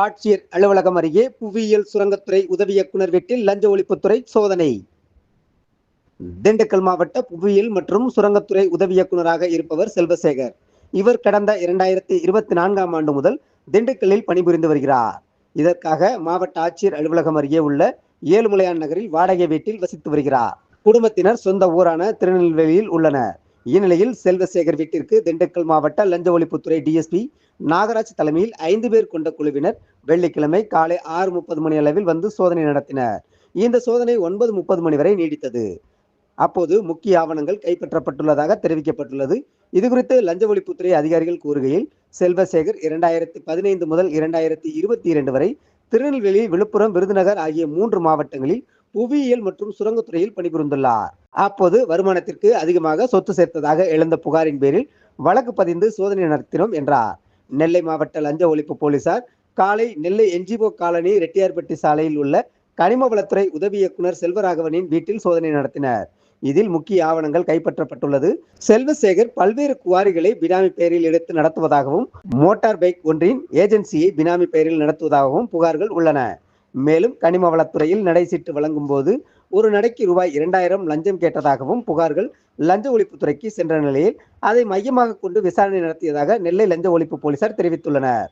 ஆட்சியர் அலுவலகம் அருகே புவியியல் சுரங்கத்துறை உதவி இயக்குனர் வீட்டில் லஞ்ச ஒழிப்புத்துறை சோதனை. திண்டுக்கல் மாவட்ட புவியியல் மற்றும் சுரங்கத்துறை உதவி இயக்குனராக இருப்பவர் செல்வசேகர். இவர் கடந்த இரண்டாயிரத்தி இருபத்தி நான்காம் ஆண்டு முதல் திண்டுக்கல்லில் பணிபுரிந்து வருகிறார். இதற்காக மாவட்ட ஆட்சியர் அலுவலகம் அருகே உள்ள ஏழுமலையான் நகரில் வாடகை வீட்டில் வசித்து வருகிறார். குடும்பத்தினர் சொந்த ஊரான திருநெல்வேலியில் உள்ளனர். இந்நிலையில் செல்வசேகர் வீட்டிற்கு திண்டுக்கல் மாவட்ட லஞ்ச ஒழிப்புத்துறை டிஎஸ்பி நாகராஜ் தலைமையில் ஐந்து பேர் கொண்ட குழுவினர் வெள்ளிக்கிழமை காலை ஆறு முப்பது மணி அளவில் வந்து சோதனை நடத்தினர். இந்த சோதனை ஒன்பது முப்பது மணி வரை நீடித்தது. அப்போது முக்கிய ஆவணங்கள் கைப்பற்றப்பட்டுள்ளதாக தெரிவிக்கப்பட்டுள்ளது. இதுகுறித்து லஞ்ச ஒழிப்புத்துறை அதிகாரிகள் கூறுகையில் செல்வசேகர் இரண்டாயிரத்தி பதினைந்து முதல் இரண்டாயிரத்தி இருபத்தி இரண்டு வரை திருநெல்வேலி விழுப்புரம் விருதுநகர் ஆகிய மூன்று மாவட்டங்களில் புவியியல் மற்றும் சுரங்கத்துறையில் பணிபுரிந்துள்ளார். அப்போது வருமானத்திற்கு அதிகமாக சொத்து சேர்த்ததாக எழுந்த புகாரின் பேரில் வழக்கு பதிந்து சோதனை நடத்தினோம் என்றார். நெல்லை மாவட்ட லஞ்ச ஒழிப்பு போலீசார் காலை நெல்லை என்ஜிஓ காலனி ரெட்டியார்பட்டி சாலையில் உள்ள கனிம வளத்துறை உதவி இயக்குனர் செல்வராகவனின் வீட்டில் சோதனை நடத்தினர். இதில் முக்கிய ஆவணங்கள் கைப்பற்றப்பட்டுள்ளது. செல்வசேகர் பல்வேறு குவாரிகளை பினாமி பெயரில் எடுத்து நடத்துவதாகவும் மோட்டார் பைக் ஒன்றின் ஏஜென்சியை பினாமி பெயரில் நடத்துவதாகவும் புகார்கள் உள்ளன. மேலும் கனிம வளத்துறையில் நடை சீட்டு வழங்கும் போது ஒரு நடைக்கு ரூபாய் இரண்டாயிரம் லஞ்சம் கேட்டதாகவும் புகார்கள் லஞ்ச ஒழிப்புத்துறைக்கு சென்ற நிலையில் அதை மையமாக கொண்டு விசாரணை நடத்தியதாக நெல்லை லஞ்ச ஒழிப்பு போலீசார் தெரிவித்துள்ளனர்.